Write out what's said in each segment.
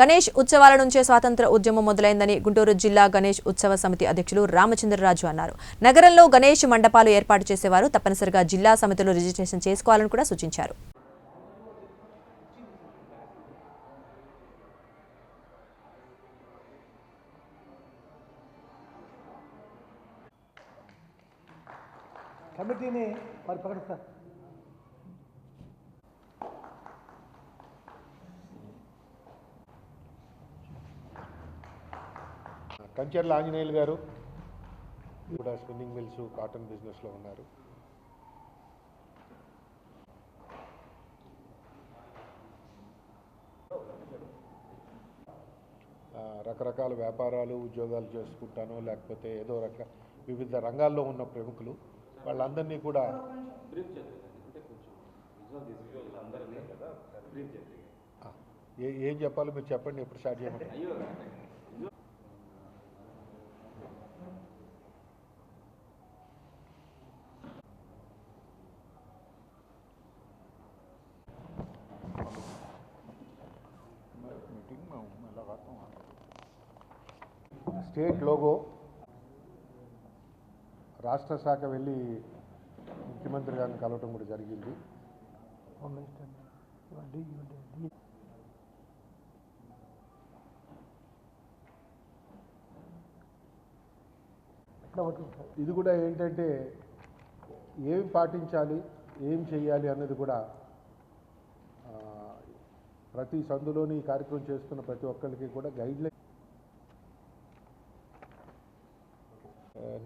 గణేష్ ఉత్సవాల నుంచే స్వాతంత్ర ఉద్యమం మొదలైందని గుంటూరు జిల్లా గణేష్ ఉత్సవ సమితి అధ్యక్షులు రామచంద్రరాజు అన్నారు. నగరంలో గణేష్ మండపాలు ఏర్పాటు చేసేవారు. తప్పనిసరిగా జిల్లా సమితిలో రిజిస్ట్రేషన్ చేసుకోవాలని కూడా సూచించారు. కమిటీని వారు ప్రకటిస్తారు కంచర్ల ఆంజనేయులు గారు కూడా స్పిన్నింగ్ మిల్స్ కాటన్ బిజినెస్లో ఉన్నారు. రకరకాల వ్యాపారాలు ఉద్యోగాలు చేసుకుంటానో లేకపోతే ఏదో రక వివిధ రంగాల్లో ఉన్న ప్రముఖులు. వాళ్ళందరినీ కూడా ఏం చెప్పాలో మీరు చెప్పండి ఎప్పుడు స్టార్ట్ చేయమంటారు? లోగో రాష్ట్ర శాఖ వెళ్ళి ముఖ్యమంత్రి గారిని కలవటం కూడా జరిగింది. ఇది కూడా ఏంటంటే ఏం పాటించాలి ఏం చేయాలి అన్నది కూడా ప్రతి సందులోని కార్యక్రమం చేస్తున్న ప్రతి ఒక్కరికి కూడా గైడ్లైన్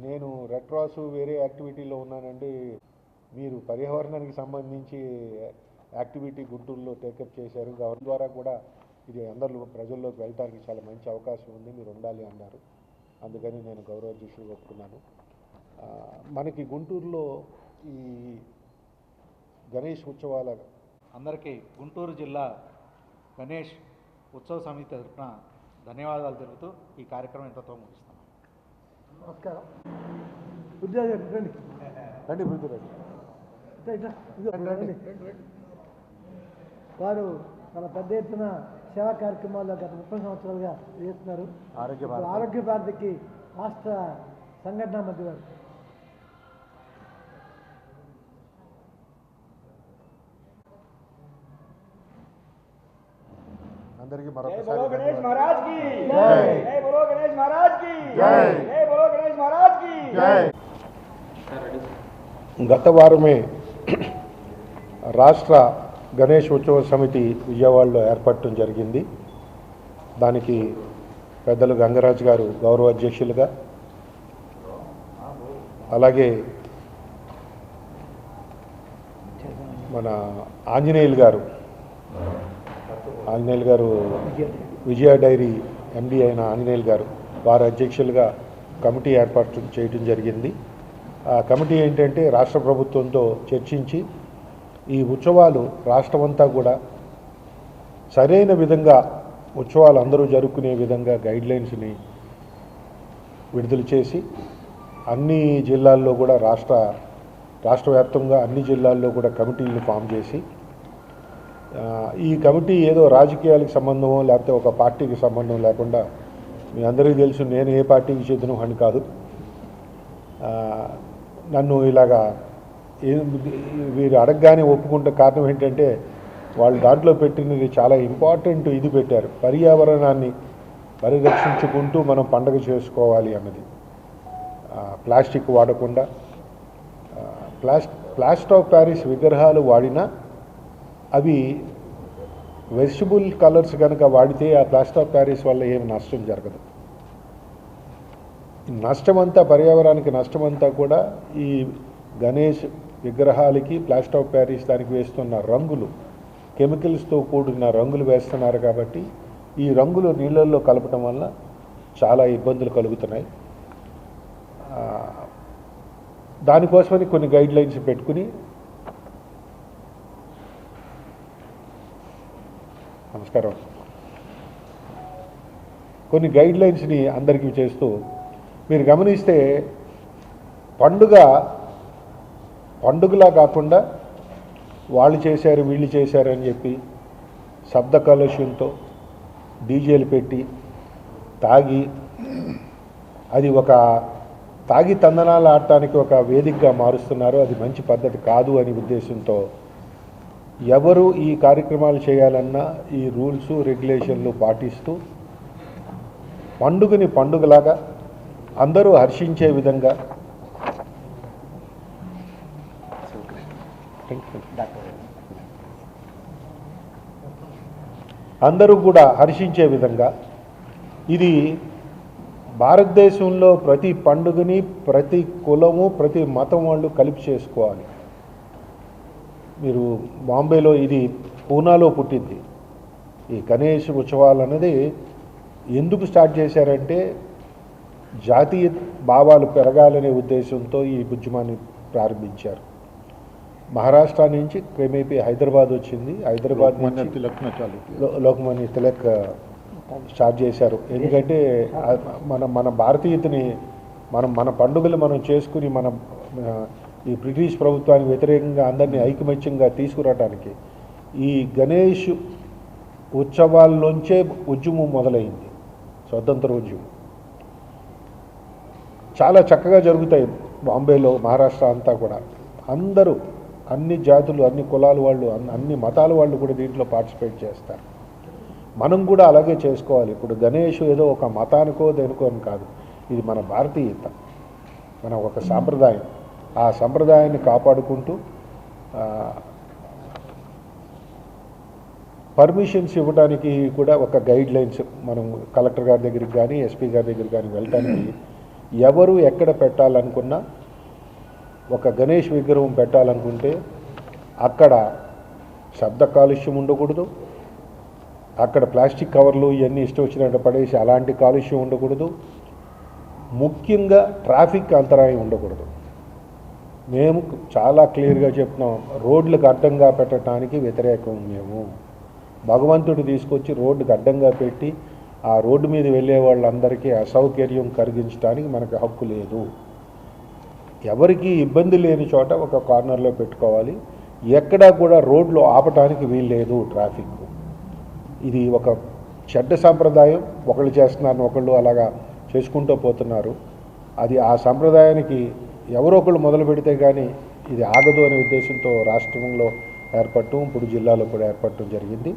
నేను రెడ్ క్రాస్ వేరే యాక్టివిటీలో ఉన్నానండి. మీరు పర్యావరణానికి సంబంధించి యాక్టివిటీ గుంటూరులో టేకప్ చేశారు. గవర్నమెంట్ ద్వారా కూడా ఇది అందరిలో ప్రజల్లోకి వెళ్ళడానికి చాలా మంచి అవకాశం ఉంది. మీరు ఉండాలి అన్నారు. అందుకని నేను గౌరవాధ్యక్షుడు ఒప్పుకున్నాను. మనకి గుంటూరులో ఈ గణేష్ ఉత్సవాల అందరికీ గుంటూరు జిల్లా గణేష్ ఉత్సవ సమితి తరఫున ధన్యవాదాలు తెలుపుతూ ఈ కార్యక్రమం ఇంతతో ముగిస్తాం. వారు చాలా పెద్ద ఎత్తున సేవా కార్యక్రమాల్లో గత ముప్పై సంవత్సరాలుగా చేస్తున్నారు. ఆరోగ్య భారతికి రాష్ట్ర సంఘటన మధ్య వారు అందరికీ మరొకసారి గణేష్ మహారాజ్కి జై. గణేష్ మహారాజ్కి జై. గత వారమే రాష్ట్ర గణేష్ ఉత్సవ సమితి విజయవాడలో ఏర్పడటం జరిగింది. దానికి పెద్దలు గంగరాజు గారు గౌరవ అధ్యక్షులుగా అలాగే మన ఆంజనేయులు గారు ఆంజనేయులు గారు విజయ డైరీ ఎండి అయిన ఆంజనేయులు గారు వారు అధ్యక్షులుగా కమిటీ ఏర్పాటు చేయడం జరిగింది. ఆ కమిటీ ఏంటంటే రాష్ట్ర ప్రభుత్వంతో చర్చించి ఈ ఉత్సవాలు రాష్ట్రమంతా కూడా సరైన విధంగా ఉత్సవాలు అందరూ జరుపుకునే విధంగా గైడ్లైన్స్ని విడుదల చేసి అన్ని జిల్లాల్లో కూడా రాష్ట్ర రాష్ట్ర వ్యాప్తంగా అన్ని జిల్లాల్లో కూడా కమిటీలను ఫామ్ చేసి ఈ కమిటీ ఏదో రాజకీయాలకు సంబంధమో లేకపోతే ఒక పార్టీకి సంబంధం లేకుండా మీ అందరికీ తెలుసు నేను ఏ పార్టీకి చెందిన వాడిని కాదు. నన్ను ఇలాగా వీరు అడగగానే ఒప్పుకుంటే కారణం ఏంటంటే వాళ్ళు దాంట్లో పెట్టినది చాలా ఇంపార్టెంట్ ఇది పెట్టారు. పర్యావరణాన్ని పరిరక్షించుకుంటూ మనం పండగ చేసుకోవాలి అన్నది. ప్లాస్టిక్ వాడకుండా ప్లాస్ ప్లాస్టర్ ఆఫ్ ప్యారిస్ విగ్రహాలు వాడినా అవి వెజిటబుల్ కలర్స్ కనుక వాడితే ఆ ప్లాస్టర్ ఆఫ్ ప్యారిస్ వల్ల ఏమి నష్టం జరగదు. నష్టమంతా పర్యావరణానికి నష్టమంతా కూడా ఈ గణేష్ విగ్రహాలకి ప్లాస్టర్ ఆఫ్ ప్యారిస్ దానికి వేస్తున్న రంగులు కెమికల్స్తో కూడిన రంగులు వేస్తున్నారు కాబట్టి ఈ రంగులు నీళ్ళల్లో కలపటం వల్ల చాలా ఇబ్బందులు కలుగుతున్నాయి. దానికోసమని కొన్ని గైడ్ లైన్స్ పెట్టుకుని నమస్కారం. కొన్ని గైడ్ లైన్స్ని అందరికీ చేస్తూ మీరు గమనిస్తే పండుగ పండుగలా కాకుండా వాళ్ళు చేశారు వీళ్ళు చేశారు అని చెప్పి శబ్ద కాలుష్యంతో డీజేలు పెట్టి తాగి అది ఒక తాగి తందనాలు ఆడటానికి ఒక వేదికగా మారుస్తున్నారు. అది మంచి పద్ధతి కాదు అనే ఉద్దేశంతో ఎవరు ఈ కార్యక్రమాలు చేయాలన్నా ఈ రూల్స్ రెగ్యులేషన్లు పాటిస్తూ పండుగని పండుగలాగా అందరూ హర్షించే విధంగా అందరూ కూడా హర్షించే విధంగా ఇది భారతదేశంలో ప్రతి పండుగని ప్రతి కులము ప్రతి మతం వాళ్ళు కలిపి చేసుకోవాలి. మీరు బాంబేలో ఇది పూనాలో పుట్టింది. ఈ గణేష్ ఉత్సవాలు అనేది ఎందుకు స్టార్ట్ చేశారంటే జాతీయ భావాలు పెరగాలనే ఉద్దేశంతో ఈ ఉద్యమాన్ని ప్రారంభించారు. మహారాష్ట్ర నుంచి క్రమేపీ హైదరాబాద్ వచ్చింది. హైదరాబాద్ లోకమాన్య తిలక్ స్టార్ట్ చేశారు. ఎందుకంటే మన మన భారతీయతని మనం మన పండుగలు మనం చేసుకుని మనం ఈ బ్రిటిష్ ప్రభుత్వానికి వ్యతిరేకంగా అందరినీ ఐకమత్యంగా తీసుకురావడానికి ఈ గణేష్ ఉత్సవాల్లోంచే ఉద్యమం మొదలైంది. స్వతంత్ర ఉద్యమం. చాలా చక్కగా జరుగుతాయి బాంబేలో మహారాష్ట్ర అంతా కూడా. అందరూ అన్ని జాతులు అన్ని కులాల వాళ్ళు అన్ని- మతాల వాళ్ళు కూడా దీంట్లో పార్టిసిపేట్ చేస్తారు. మనం కూడా అలాగే చేసుకోవాలి. ఇప్పుడు గణేష్ ఏదో ఒక మతానికో దేనికో అని కాదు. ఇది మన భారతీయత. మన ఒక సాంప్రదాయం. ఆ సంప్రదాయాన్ని కాపాడుకుంటూ పర్మిషన్స్ ఇవ్వడానికి కూడా ఒక గైడ్ లైన్స్ మనం కలెక్టర్ గారి దగ్గరికి కానీ ఎస్పీ గారి దగ్గరికి కానీ వెళ్ళటానికి ఎవరు ఎక్కడ పెట్టాలనుకున్నా ఒక గణేష్ విగ్రహం పెట్టాలనుకుంటే అక్కడ శబ్ద కాలుష్యం ఉండకూడదు. అక్కడ ప్లాస్టిక్ కవర్లు ఇవన్నీ ఇష్టం వచ్చినట్టు పడేసి అలాంటి కాలుష్యం ఉండకూడదు. ముఖ్యంగా ట్రాఫిక్ అంతరాయం ఉండకూడదు. మేము చాలా క్లియర్గా చెప్తున్నాం రోడ్లకు అడ్డంగా పెట్టడానికి వ్యతిరేకం మేము. భగవంతుడు తీసుకొచ్చి రోడ్డుకు అడ్డంగా పెట్టి ఆ రోడ్డు మీద వెళ్ళే వాళ్ళందరికీ అసౌకర్యం కలిగించడానికి మనకు హక్కు లేదు. ఎవరికి ఇబ్బంది లేని చోట ఒక కార్నర్లో పెట్టుకోవాలి. ఎక్కడా కూడా రోడ్లు ఆపటానికి వీల్లేదు ట్రాఫిక్ ఇది ఒక చెడ్డ సాంప్రదాయం. ఒకళ్ళు చేస్తున్నారు ఒకళ్ళు అలాగా చేసుకుంటూ పోతున్నారు. అది ఆ సాంప్రదాయానికి ఎవరో ఒకళ్ళు మొదలు పెడితే కానీ ఇది ఆగదు అనే ఉద్దేశంతో రాష్ట్రంలో ఏర్పడటం ఇప్పుడు జిల్లాలో కూడా ఏర్పడటం జరిగింది.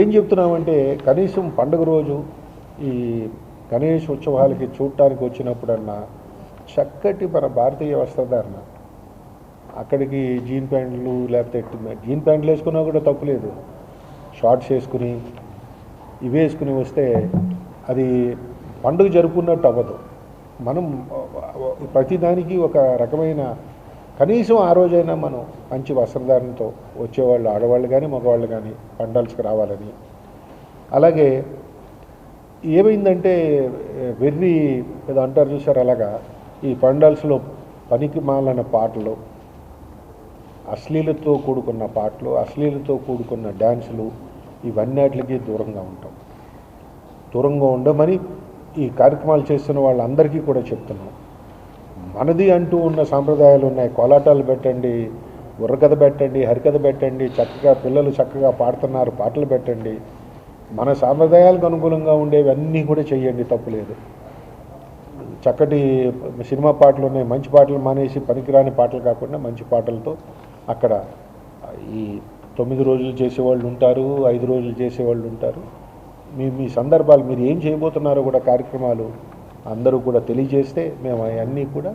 ఏం చెప్తున్నామంటే కనీసం పండుగ రోజు ఈ గణేష్ ఉత్సవాలకి చూడటానికి వచ్చినప్పుడన్నా చక్కటి మన భారతీయ వస్త్రధారణ. అక్కడికి జీన్ ప్యాంట్లు లేకపోతే జీన్ ప్యాంట్లు వేసుకున్నా కూడా తప్పులేదు షార్ట్స్ వేసుకుని ఇవి వేసుకుని వస్తే అది పండుగ జరుపుకున్నట్టు అవ్వదు. మనం ప్రతిదానికి ఒక రకమైన కనీసం ఆ రోజైనా మనం మంచి వస్త్రధారణతో వచ్చేవాళ్ళు ఆడవాళ్ళు కానీ మగవాళ్ళు కానీ పండాల్స్కి రావాలని. అలాగే ఏమైందంటే వెర్రి ఏదో అంటారు చూసారు అలాగా ఈ పండాల్స్లో పనికి మాలిన పాటలు అశ్లీలతో కూడుకున్న పాటలు అశ్లీలతో కూడుకున్న డ్యాన్సులు ఇవన్నిటికి దూరంగా ఉంటాం. దూరంగా ఉండమని ఈ కార్యక్రమాలు చేస్తున్న వాళ్ళందరికీ కూడా చెప్తున్నాం మనది అంటూ ఉన్న సాంప్రదాయాలు ఉన్నాయి. కోలాటాలు పెట్టండి బుర్రకథ పెట్టండి హరికథ పెట్టండి చక్కగా పిల్లలు చక్కగా పాడుతున్నారు పాటలు పెట్టండి. మన సాంప్రదాయాలకు అనుకూలంగా ఉండేవి అన్నీ కూడా చెయ్యండి తప్పులేదు చక్కటి సినిమా పాటలు ఉన్నాయి మంచి పాటలు మానేసి పనికిరాని పాటలు కాకుండా మంచి పాటలతో అక్కడ ఈ తొమ్మిది రోజులు చేసేవాళ్ళు ఉంటారు ఐదు రోజులు చేసేవాళ్ళు ఉంటారు. మీ మీ సందర్భాలు మీరు ఏం చేయబోతున్నారో కూడా కార్యక్రమాలు అందరూ కూడా తెలియజేస్తే మేము అవన్నీ కూడా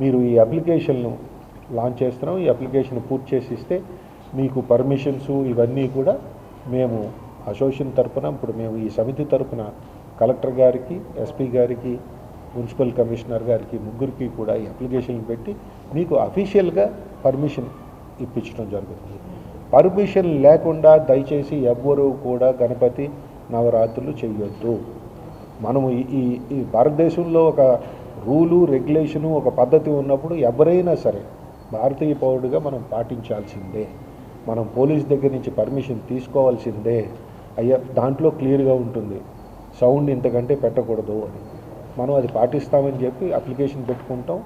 మీరు ఈ అప్లికేషన్ను లాంచ్ చేస్తున్నాం. ఈ అప్లికేషన్ పూర్తి చేసి ఇస్తే మీకు పర్మిషన్స్ ఇవన్నీ కూడా మేము అసోసియేషన్ తరపున ఇప్పుడు మేము ఈ సమితి తరఫున కలెక్టర్ గారికి ఎస్పీ గారికి మున్సిపల్ కమిషనర్ గారికి ముగ్గురికి కూడా ఈ అప్లికేషన్ పెట్టి మీకు అఫీషియల్గా పర్మిషన్ ఇప్పించడం జరుగుతుంది. పర్మిషన్ లేకుండా దయచేసి ఎవ్వరూ కూడా గణపతి నవరాత్రులు చేయొద్దు మనము ఈ- ఈ ఈ భారతదేశంలో ఒక రూలు రెగ్యులేషను ఒక పద్ధతి ఉన్నప్పుడు ఎవరైనా సరే భారతీయ పౌరుడిగా మనం పాటించాల్సిందే. మనం పోలీస్ దగ్గర నుంచి పర్మిషన్ తీసుకోవాల్సిందే. అయ్యా దాంట్లో క్లియర్గా ఉంటుంది. సౌండ్ ఇంతకంటే పెట్టకూడదు అని. మనం అది పాటిస్తామని చెప్పి అప్లికేషన్ పెట్టుకుంటాం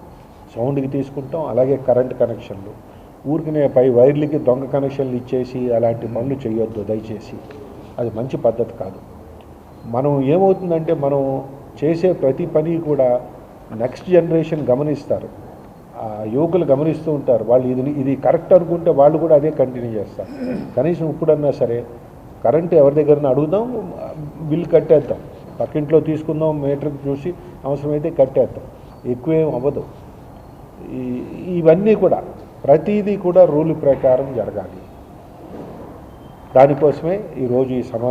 సౌండ్కి తీసుకుంటాం అలాగే కరెంట్ కనెక్షన్లు. ఊరికి పై వైర్లకి దొంగ కనెక్షన్లు ఇచ్చేసి అలాంటి పనులు చేయొద్దు దయచేసి. అది మంచి పద్ధతి కాదు. మనం ఏమవుతుందంటే మనం చేసే ప్రతి పని కూడా నెక్స్ట్ జనరేషన్ గమనిస్తారు. ఆ యువకులు గమనిస్తూ ఉంటారు. వాళ్ళు ఇది ఇది కరెక్ట్ అనుకుంటే వాళ్ళు కూడా అదే కంటిన్యూ చేస్తారు. కనీసం ఇప్పుడన్నా సరే కరెంట్ ఎవరి దగ్గరన అడుగుదాం బిల్ కట్టేద్దాం. పక్కింట్లో తీసుకుందాం మీటర్ చూసి అవసరమైతే కట్టేద్దాం. ఎక్కువేం అవ్వదు. ఇవన్నీ కూడా ప్రతిదీ కూడా రూల్ ప్రకారం జరగాలి. దానికోసమే ఈరోజు ఈ సమా